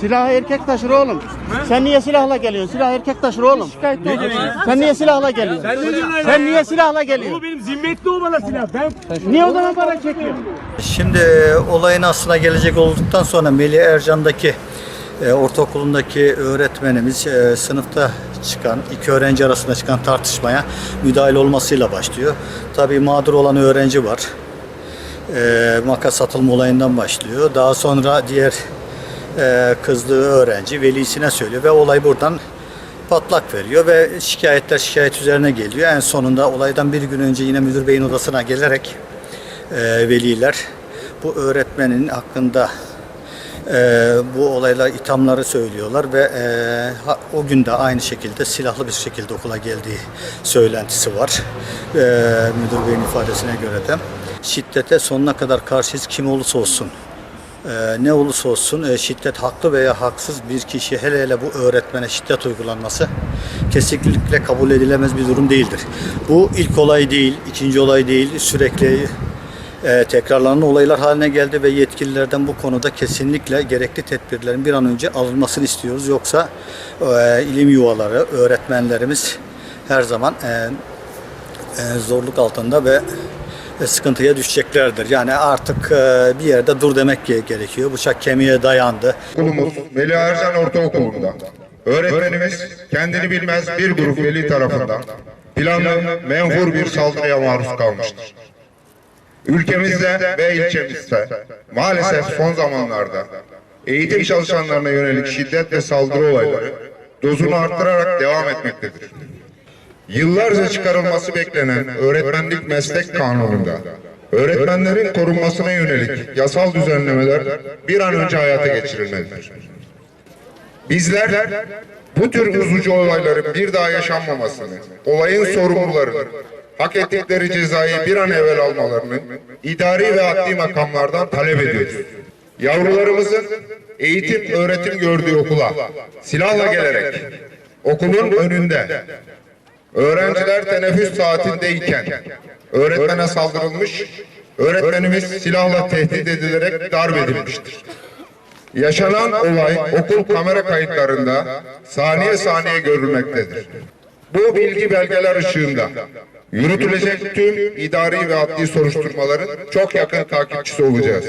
Silah erkek taşır oğlum. Sen niye silahla geliyorsun? Silah erkek taşır oğlum. Sen niye silahla geliyorsun? Sen niye silahla geliyorsun? benim zimmetli o bana silah. Ben Niye o zaman para çekiyorsun? Şimdi e, olayın aslına gelecek olduktan sonra Melih Ercan'daki e, ortaokulundaki öğretmenimiz e, sınıfta çıkan iki öğrenci arasında çıkan tartışmaya müdahale olmasıyla başlıyor. Tabii mağdur olan öğrenci var. E, makas satılma olayından başlıyor. Daha sonra diğer e, kızdığı öğrenci velisine söylüyor ve olay buradan patlak veriyor ve şikayetler şikayet üzerine geliyor. En sonunda olaydan bir gün önce yine müdür beyin odasına gelerek e, veliler bu öğretmenin hakkında e, bu olayla ithamları söylüyorlar ve e, o gün de aynı şekilde silahlı bir şekilde okula geldiği söylentisi var. Müdür beyin ifadesine göre de şiddete sonuna kadar karşıyız kim olursa olsun. Ee, ne olursa olsun e, şiddet haklı veya haksız bir kişi hele hele bu öğretmene şiddet uygulanması kesinlikle kabul edilemez bir durum değildir. Bu ilk olay değil, ikinci olay değil, sürekli e, tekrarlanan olaylar haline geldi ve yetkililerden bu konuda kesinlikle gerekli tedbirlerin bir an önce alınmasını istiyoruz. Yoksa e, ilim yuvaları, öğretmenlerimiz her zaman zorluk altında ve sıkıntıya düşeceklerdir. Yani artık e, bir yerde dur demek ge- gerekiyor. Bıçak kemiğe dayandı. Okulumuz Melih Ercan Ortaokulu'nda öğretmenimiz kendini bilmez bir grup veli tarafından planlı menfur bir saldırıya maruz kalmıştır. Ülkemizde ve ilçemizde maalesef son zamanlarda eğitim çalışanlarına yönelik şiddet ve saldırı olayları dozunu arttırarak devam etmektedir. Yıllarca çıkarılması beklenen öğretmenlik meslek kanununda öğretmenlerin korunmasına yönelik yasal düzenlemeler bir an önce hayata geçirilmelidir. Bizler bu tür üzücü olayların bir daha yaşanmamasını, olayın sorumlularının hak ettikleri cezayı bir an evvel almalarını idari ve adli makamlardan talep ediyoruz. Yavrularımızın eğitim öğretim gördüğü okula silahla gelerek okulun önünde Öğrenciler teneffüs saatindeyken öğretmene saldırılmış, öğretmenimiz silahla tehdit edilerek darp edilmiştir. Yaşanan olay okul kamera kayıtlarında saniye saniye görülmektedir. Bu bilgi belgeler ışığında yürütülecek tüm idari ve adli soruşturmaların çok yakın takipçisi olacağız.